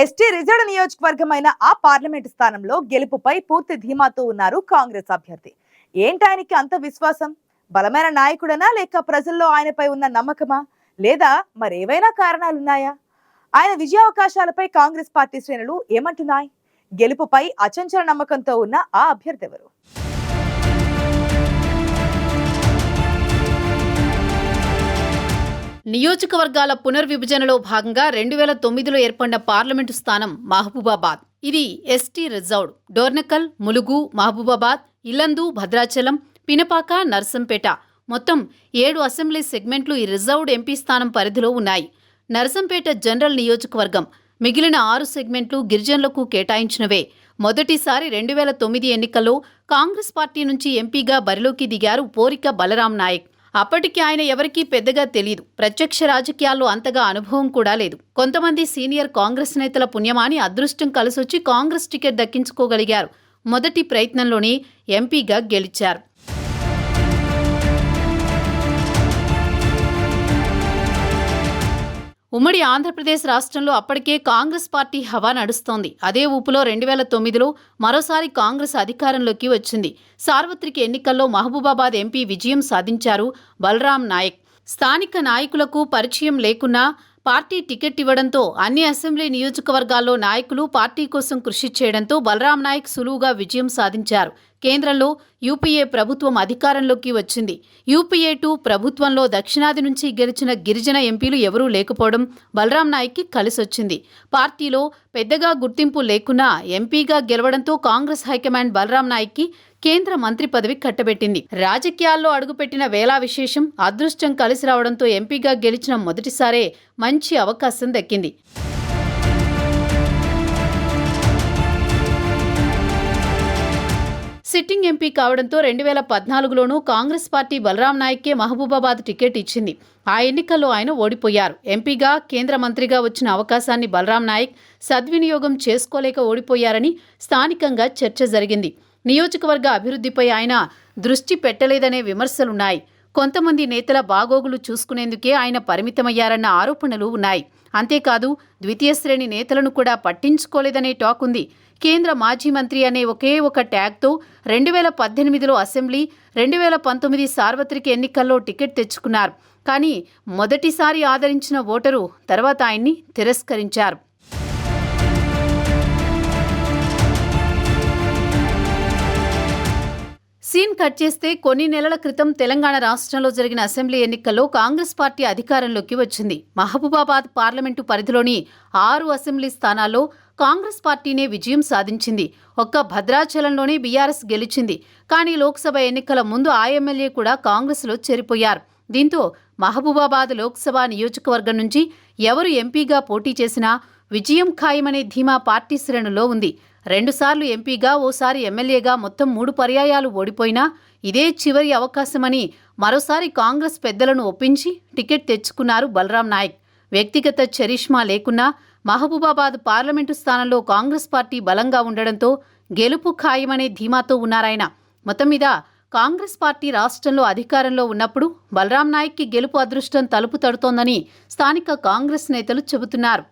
ST reserve నియోజకవర్గమైన ఆ parliament స్థానంలో గెలుపుపై పూర్తి ధీమాతో ఉన్నారు కాంగ్రెస్ అభ్యర్థి. ఏంటాయనకి అంత విశ్వాసం? బలమైన నాయకుడనా లేక ప్రజల్లో ఆయనపై ఉన్న నమ్మకమా? లేదా మరేవైనా కారణాలున్నాయా? ఆయన విజయావకాశాలపై కాంగ్రెస్ పార్టీ శ్రేణులు ఏమంటున్నాయి? గెలుపుపై అచంచల నమ్మకంతో ఉన్న ఆ అభ్యర్థి ఎవరు? నియోజకవర్గాల పునర్విభజనలో భాగంగా రెండు వేల తొమ్మిదిలో ఏర్పడిన పార్లమెంటు స్థానం మహబూబాబాద్. ఇది ఎస్టీ రిజర్వ్డ్ డోర్నకల్ ములుగు మహబూబాబాద్ ఇల్లందు భద్రాచలం పినపాక నర్సంపేట. మొత్తం ఏడు అసెంబ్లీ సెగ్మెంట్లు ఈ రిజర్వ్డ్ ఎంపీ స్థానం పరిధిలో ఉన్నాయి. నర్సంపేట జనరల్ నియోజకవర్గం. మిగిలిన ఆరు సెగ్మెంట్లు గిరిజనులకు కేటాయించినవే. మొదటిసారి రెండు వేల తొమ్మిది ఎన్నికల్లో కాంగ్రెస్ పార్టీ నుంచి ఎంపీగా బరిలోకి దిగారు పోరిక బలరాం నాయక్. అప్పటికి ఆయన ఎవరికీ పెద్దగా తెలియదు ప్రత్యక్ష రాజకీయాల్లో అంతగా అనుభవం కూడా లేదు. కొంతమంది సీనియర్ కాంగ్రెస్ నేతల పుణ్యమాని అదృష్టం కలిసొచ్చి కాంగ్రెస్ టికెట్ దక్కించుకోగలిగారు. మొదటి ప్రయత్నంలోనే ఎంపీగా గెలిచారు. ఉమ్మడి ఆంధ్రప్రదేశ్ రాష్ట్రంలో అప్పటికే కాంగ్రెస్ పార్టీ హవా నడుస్తోంది. అదే ఊపులో రెండు వేల తొమ్మిదిలో మరోసారి కాంగ్రెస్ అధికారంలోకి వచ్చింది. సార్వత్రిక ఎన్నికల్లో మహబూబాబాద్ ఎంపీ విజయం సాధించారు బలరాం నాయక్. స్థానిక నాయకులకు పరిచయం లేకున్నా పార్టీ టికెట్ ఇవ్వడంతో అన్ని అసెంబ్లీ నియోజకవర్గాల్లో నాయకులు పార్టీ కోసం కృషి చేయడంతో బలరాం నాయక్ సులువుగా విజయం సాధించారు. కేంద్రంలో యూపీఏ ప్రభుత్వం అధికారంలోకి వచ్చింది. యూపీఏ టూ ప్రభుత్వంలో దక్షిణాది నుంచి గెలిచిన గిరిజన ఎంపీలు ఎవరూ లేకపోవడం బలరాం నాయక్కి కలిసొచ్చింది. పార్టీలో పెద్దగా గుర్తింపు లేకున్నా ఎంపీగా గెలవడంతో కాంగ్రెస్ హైకమాండ్ బలరాం నాయక్కి కేంద్ర మంత్రి పదవి కట్టబెట్టింది. రాజకీయాల్లో అడుగుపెట్టిన వేలా విశేషం అదృష్టం కలిసి రావడంతో ఎంపీగా గెలిచిన మొదటిసారే మంచి అవకాశం దక్కింది. సిట్టింగ్ ఎంపీ కావడంతో రెండు వేల పద్నాలుగులోనూ కాంగ్రెస్ పార్టీ బలరాం నాయక్కే మహబూబాబాద్ టికెట్ ఇచ్చింది. ఆ ఎన్నికల్లో ఆయన ఓడిపోయారు. ఎంపీగా కేంద్ర మంత్రిగా వచ్చిన అవకాశాన్ని బలరాం నాయక్ సద్వినియోగం చేసుకోలేక ఓడిపోయారని స్థానికంగా చర్చ జరిగింది. నియోజకవర్గ అభివృద్ధిపై ఆయన దృష్టి పెట్టలేదనే విమర్శలున్నాయి. కొంతమంది నేతల బాగోగులు చూసుకునేందుకే ఆయన పరిమితమయ్యారన్న ఆరోపణలు ఉన్నాయి. అంతేకాదు ద్వితీయ శ్రేణి నేతలను కూడా పట్టించుకోలేదనే టాక్ ఉంది. కేంద్ర మాజీ మంత్రి అనే ఒకే ఒక ట్యాగ్తో రెండు వేల పద్దెనిమిదిలో అసెంబ్లీ రెండు వేల పంతొమ్మిది సార్వత్రిక ఎన్నికల్లో టికెట్ తెచ్చుకున్నారు. కానీ మొదటిసారి ఆదరించిన ఓటరు తర్వాత ఆయన్ని తిరస్కరించారు. సీన్ కట్ చేస్తే కొన్ని నెలల క్రితం తెలంగాణ రాష్ట్రంలో జరిగిన అసెంబ్లీ ఎన్నికల్లో కాంగ్రెస్ పార్టీ అధికారంలోకి వచ్చింది. మహబూబాబాద్ పార్లమెంటు పరిధిలోని ఆరు అసెంబ్లీ స్థానాల్లో కాంగ్రెస్ పార్టీనే విజయం సాధించింది. ఒక్క భద్రాచలంలోనే బీఆర్ఎస్ గెలిచింది. కానీ లోక్సభ ఎన్నికల ముందు ఆ ఎమ్మెల్యే కూడా కాంగ్రెస్లో చేరిపోయారు. దీంతో మహబూబాబాద్ లోక్సభ నియోజకవర్గం నుంచి ఎవరు ఎంపీగా పోటీ చేసినా విజయం ఖాయమనే ధీమా పార్టీ శ్రేణులో ఉంది. రెండుసార్లు ఎంపీగా ఓసారి ఎమ్మెల్యేగా మొత్తం మూడు పర్యాయాలు ఓడిపోయినా ఇదే చివరి అవకాశమని మరోసారి కాంగ్రెస్ పెద్దలను ఒప్పించి టికెట్ తెచ్చుకున్నారు బలరాం నాయక్. వ్యక్తిగత చరిష్మా లేకున్నా మహబూబాబాద్ పార్లమెంటు స్థానంలో కాంగ్రెస్ పార్టీ బలంగా ఉండడంతో గెలుపు ఖాయమనే ధీమాతో ఉన్నారాయన. మొత్తం మీద కాంగ్రెస్ పార్టీ రాష్ట్రంలో అధికారంలో ఉన్నప్పుడు బలరాం నాయక్కి గెలుపు అదృష్టం తలుపు తడుతోందని స్థానిక కాంగ్రెస్ నేతలు చెబుతున్నారు.